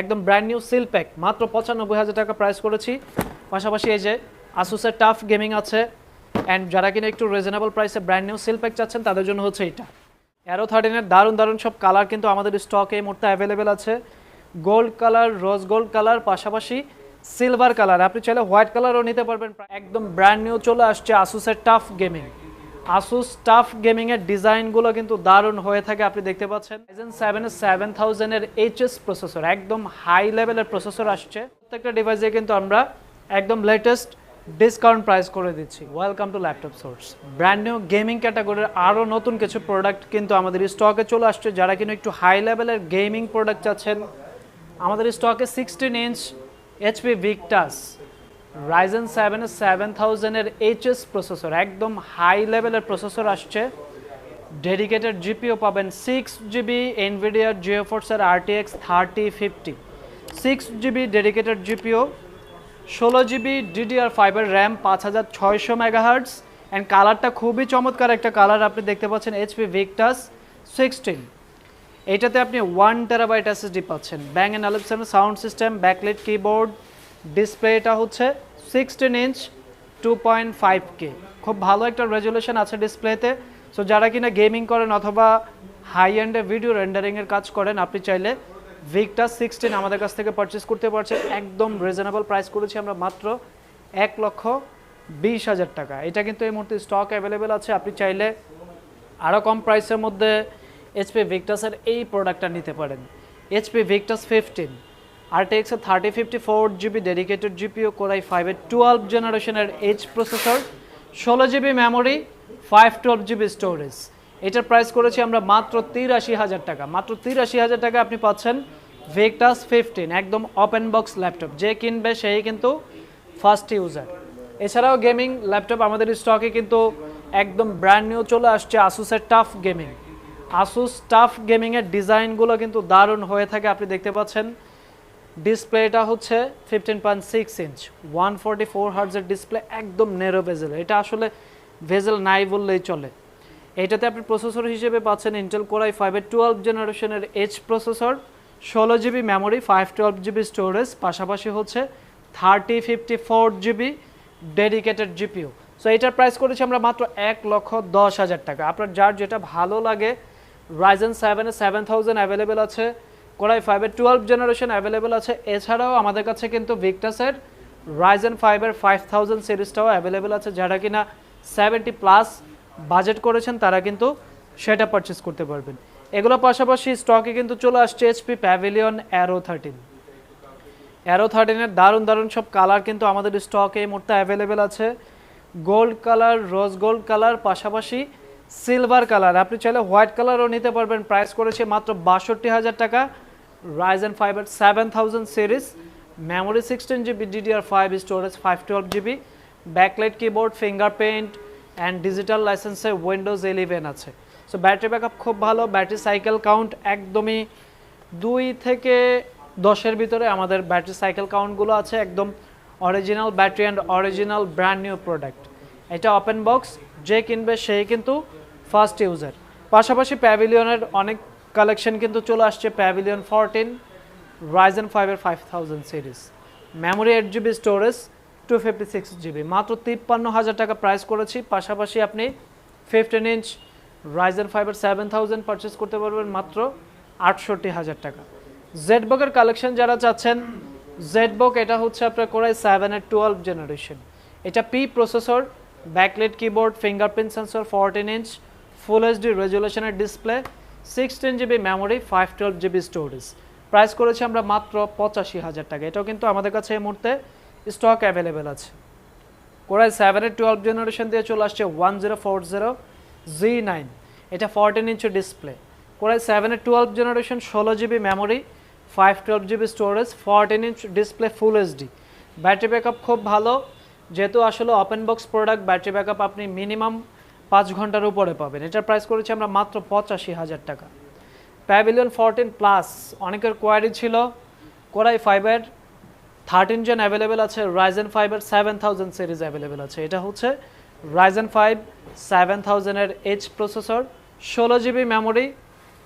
একদম brand new seal pack মাত্র পঁচানব্বই হাজার টাকা প্রাইস করেছি। পাশাপাশি এই যে আসুসের টাফ গেমিং আছে। অ্যান্ড যারা কিনা একটু রিজনেবল প্রাইসে ব্র্যান্ড নিউ সিল প্যাক চাচ্ছেন, তাদের জন্য হচ্ছে এটা। অ্যারো থার্টিনের দারুণ দারুণ সব কালার কিন্তু আমাদের স্টকে এই মুহূর্তে অ্যাভেলেবেল আছে। Gold colour rose gold colour পাশাপাশি সিলভার কালার আপনি চাইলে হোয়াইট কালারও নিতে পারবেন। একদম ব্র্যান্ড নিউ চলে আসছে আসুসের TUF gaming Asus TUF gaming এর ডিজাইনগুলো কিন্তু দারুণ হয়ে থাকে, আপনি দেখতে পাচ্ছেন। 7 এর সেভেন থাউজেন্ডের এইচএস প্রসেসর একদম হাই লেভেলের প্রসেসর আসছে। প্রত্যেকটা ডিভাইসে কিন্তু আমরা একদম লেটেস্ট ডিসকাউন্ট প্রাইস করে দিচ্ছি। Welcome to laptop source brand new gaming ক্যাটাগরির আরও নতুন কিছু প্রোডাক্ট কিন্তু আমাদের স্টকে চলে আসছে। যারা কিন্তু একটু হাই লেভেলের গেমিং প্রোডাক্ট চাচ্ছেন, আমাদের স্টকে sixteen inch HP Victus Ryzen সেভেনের সেভেন থাউজেন্ডের এইচএস প্রসেসর একদম হাই লেভেলের প্রসেসর আসছে। ডেডিকেটেড জিপিও পাবেন সিক্স জিবি এনভিডিয়ার জিও ফোর্সের RTX thirty fifty six GB dedicated GPU ষোলো জিবি ডিডিআর ফাইভের র্যাম পাঁচ হাজার ছয়শো মেগাহার্টস অ্যান্ড কালারটা খুবই চমৎকার একটা কালার আপনি দেখতে পাচ্ছেন এইচপি ভিকটাস সিক্সটিন এইটাতে আপনি ওয়ান টেরাবাইট এসএসডি পাচ্ছেন। Bang and Olufsen sound system backlit keyboard ডিসপ্লেটা হচ্ছে sixteen inch two point five K খুব ভালো একটা রেজুলেশন আছে ডিসপ্লেতে সো যারা কিনা গেমিং করেন অথবা হাই এন্ডে ভিডিও রেন্ডারিংয়ের কাজ করেন, আপনি চাইলে ভিকটা সিক্সটিন আমাদের কাছ থেকে পারচেস করতে পারছেন। একদম রিজনেবল প্রাইস করেছি আমরা মাত্র এক লক্ষ বিশ হাজার টাকা। এটা কিন্তু এই মুহূর্তে স্টক অ্যাভেলেবেল আছে। আপনি চাইলে আরও কম প্রাইসের মধ্যে এইচপি ভিক্টাসের এই প্রোডাক্টটা নিতে পারেন। HP Victus fifteen আরটিএক্সের thirty fifty four GB dedicated GPU Core i ফাইভের টুয়েলভ জেনারেশনের এইচ প্রসেসর ষোলো GB memory five twelve GB storage এটার প্রাইস করেছি আমরা মাত্র তিরাশি হাজার টাকা। মাত্র তিরাশি হাজার টাকা আপনি পাচ্ছেন ভিক্টাস ফিফটিন একদম ওপেন বক্স ল্যাপটপ যে কিনবে সেই কিন্তু ফার্স্ট ইউজার এছাড়াও গেমিং ল্যাপটপ আমাদের স্টকে কিন্তু একদম ব্র্যান্ড নিউ চলে আসছে আসুসের টাফ গেমিং আসুস টাফ গেমিংয়ের ডিজাইনগুলো কিন্তু দারুণ হয়ে থাকে, আপনি দেখতে পাচ্ছেন। ডিসপ্লেটা হচ্ছে fifteen point six inch one forty four হার্জের display একদম নেরো ভেজেল এটা আসলে ভেজেল নাই বললেই চলে। এটাতে আপনি প্রসেসর হিসেবে পাচ্ছেন ইন্টেল কোরাই ফাইভের টুয়েলভ জেনারেশনের এইচ প্রসেসর ষোলো GB memory five twelve GB storage পাশাপাশি হচ্ছে thirty fifty four GB dedicated GPU so এটার প্রাইস করেছি আমরা মাত্র এক লক্ষ দশ হাজার টাকা। আপনার যার যেটা ভালো লাগে রাইজেন সেভেনের সেভেন থাউজেন্ড অ্যাভেলেবেল আছে কোরাই ফাইভের টুয়েলভ জেনারেশন অ্যাভেলেবেল আছে। এছাড়াও আমাদের কাছে কিন্তু ভিক্টাসের রাইজেন ফাইভের ফাইভ থাউজেন্ড সিরিজটাও অ্যাভেলেবেল আছে, যারা কিনা সেভেন্টি প্লাস বাজেট করেছেন, তারা কিন্তু সেটা পারচেস করতে পারবেন। এগুলো পাশাপাশি স্টকে কিন্তু চলে আসছে HP Pavilion Aero thirteen Aero থার্টিনের দারুণ দারুণ সব কালার কিন্তু আমাদের স্টকে এই মুহূর্তে অ্যাভেলেবেল আছে। Gold colour rose gold colour পাশাপাশি সিলভার কালার আপনি চাইলে হোয়াইট কালারও নিতে পারবেন। প্রাইস করেছে মাত্র বাষট্টি হাজার টাকা। Seven thousand series memory sixteen GB DDR five storage five twelve GB backlight keyboard fingerprint and digital লাইসেন্সে Windows eleven আছে। সো ব্যাটারি ব্যাকআপ খুব ভালো ব্যাটারি সাইকেল কাউন্ট একদমই দুই থেকে দশের ভিতরে আমাদের ব্যাটারি সাইকেল কাউন্টগুলো আছে, একদম original battery and original brand new product এটা ওপেন বক্স যে কিনবে সেই কিন্তু ফার্স্ট ইউজার পাশাপাশি প্যাভিলিয়নের অনেক কালেকশন কিন্তু চলে আসছে প্যাভিলিয়ন ফোরটিন রাইজেন ফাইভের five thousand series memory eight GB storage two fifty six GB মাত্র তিপ্পান্ন হাজার টাকা প্রাইস করেছি। পাশাপাশি আপনি ফিফটিন ইঞ্চ রাইজেন ফাইভের সেভেন থাউজেন্ড পারচেস করতে পারবেন মাত্র আটষট্টি হাজার টাকা। জেডবকের কালেকশন যারা চাচ্ছেন জেড জেডবক এটা হচ্ছে আপনার কোরাই সেভেনের টুয়েলভ জেনারেশন এটা P processor backlit keyboard fingerprint sensor fourteen inch full HD রেজুলেশনের display sixteen GB memory five twelve GB storage price করেছি আমরা মাত্র পঁচাশি হাজার টাকা। এটাও কিন্তু আমাদের কাছে এই মুহূর্তে স্টক অ্যাভেলেবেল আছে। কোরাই সেভেনের টুয়েলভ জেনারেশন দিয়ে চলে আসছে one zero four zero G nine এটা ফোরটিন ইঞ্চের ডিসপ্লে কোরাই সেভেনের টুয়েলভ জেনারেশন ষোলো GB memory five twelve GB storage fourteen inch display full HD battery backup খুব ভালো। যেহেতু আসলে open box product battery backup আপনি মিনিমাম পাঁচ ঘণ্টার উপরে পাবেন। এটার প্রাইস করেছি আমরা মাত্র পঁচাশি হাজার টাকা। প্যাভিলিয়ন ফোরটিন প্লাস অনেকের কোয়ারি ছিল core i fibre thirteen gen available আছে রাইজেন ফাইভের সেভেন থাউজেন্ড সিরিজ অ্যাভেলেবেল আছে। এটা হচ্ছে রাইজেন ফাইভ সেভেন থাউজেন্ডের এইচ প্রসেসর ষোলো GB memory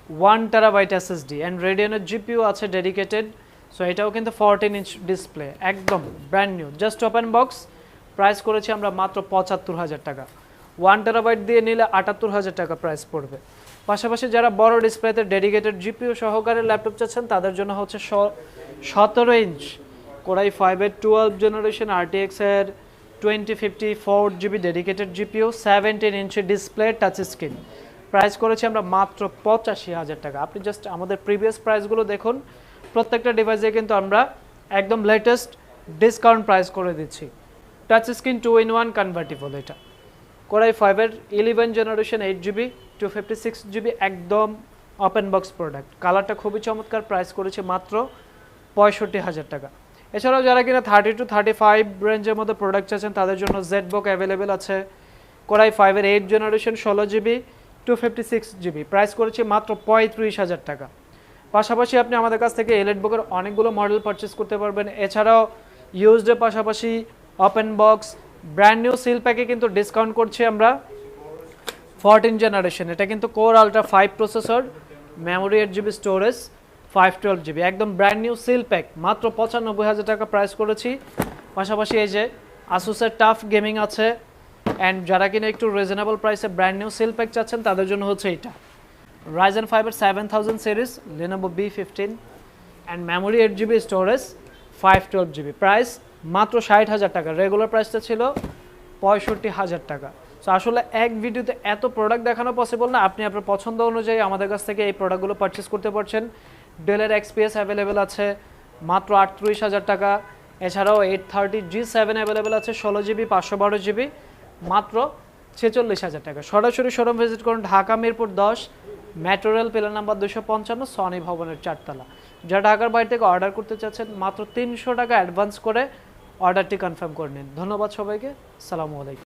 one terabyte SSD and রেডিয়নের GPU আছে ডেডিকেটেড সো এটাও কিন্তু ফোরটিন ইঞ্চ ডিসপ্লে একদম brand new just open box price করেছি আমরা মাত্র পঁচাত্তর হাজার টাকা। ওয়ান টেরাবাইট দিয়ে নিলে আটাত্তর হাজার টাকা প্রাইস পড়বে। পাশাপাশি যারা বড় ডিসপ্লেতে ডেডিকেটেড জিপিও সহকারে ল্যাপটপ চাচ্ছেন, তাদের জন্য হচ্ছে সতেরো ইঞ্চ কোরাই ফাইভের টুয়েলভ জেনারেশন আরটিএক্স এর twenty fifty four GB dedicated GPU seventeen inch display touch screen price করেছি আমরা মাত্র পঁচাশি হাজার টাকা। আপনি জাস্ট আমাদের প্রিভিয়াস প্রাইসগুলো দেখুন। প্রত্যেকটা ডিভাইসে কিন্তু আমরা একদম লেটেস্ট ডিসকাউন্ট প্রাইস করে দিচ্ছি। Touch screen two in one convertible এটা। কোরাই ফাইভের eleven generation eight GB two fifty six GB একদম ওপেন বক্স প্রোডাক্ট কালারটা খুবই চমৎকার প্রাইস করেছে মাত্র পঁয়ষট্টি হাজার টাকা। এছাড়াও যারা কিনা থার্টি টু থার্টি ফাইভ রেঞ্জের মধ্যে প্রোডাক্ট চাচ্ছেন, তাদের জন্য জেড বক অ্যাভেলেবেল আছে। কোরাই ফাইভের এইট জেনারেশন ষোলো GB two fifty six GB price করেছে মাত্র পঁয়ত্রিশ হাজার টাকা। পাশাপাশি আপনি আমাদের কাছ থেকে এলেট বুকের অনেকগুলো মডেল পারচেস করতে পারবেন। এছাড়াও ইউজডের পাশাপাশি open box brand new seal প্যাকে কিন্তু ডিসকাউন্ট করছি আমরা ফোরটিন জেনারেশন এটা কিন্তু core ultra five processor memory eight GB storage five twelve GB একদম ব্র্যান্ড নিউ সিল প্যাক মাত্র পঁচানব্বই হাজার টাকা প্রাইস করেছি। পাশাপাশি এই যে আসুসের টাফ গেমিং আছে। অ্যান্ড যারা কিনা একটু রিজনেবল প্রাইসে ব্র্যান্ড নিউ সিল প্যাক চাচ্ছেন, তাদের জন্য হচ্ছে এটা। রাইজেন ফাইভের seven thousand series Lenovo B fifteen and memory eight GB storage five twelve GB price মাত্র ষাট হাজার টাকা। রেগুলার প্রাইসটা ছিল পঁয়ষট্টি হাজার টাকা। সো আসলে এক ভিডিওতে এত প্রোডাক্ট দেখানো পসিবল না। আপনি আপনার পছন্দ অনুযায়ী আমাদের কাছ থেকে এই প্রোডাক্টগুলো পারচেস করতে পারছেন। ডেলের এক্সপিএস অ্যাভেলেবেল আছে, মাত্র আটত্রিশ হাজার টাকা। এছাড়াও eight thirty G seven available আছে, ষোলো জিবি পাঁচশো বারো জিবি মাত্র ছেচল্লিশ হাজার টাকা। সরাসরি শোরুম ভিজিট করুন, ঢাকা মিরপুর দশ মেট্রো রেল পিলার নাম্বার দুশো পঞ্চান্ন সনি ভবনের চারতলা। যারা ঢাকার বাইরে থেকে অর্ডার করতে চাচ্ছেন, মাত্র তিনশো টাকা অ্যাডভান্স করে অর্ডারটি কনফার্ম করে নিন। ধন্যবাদ সবাইকে। সালামু আলাইকুম।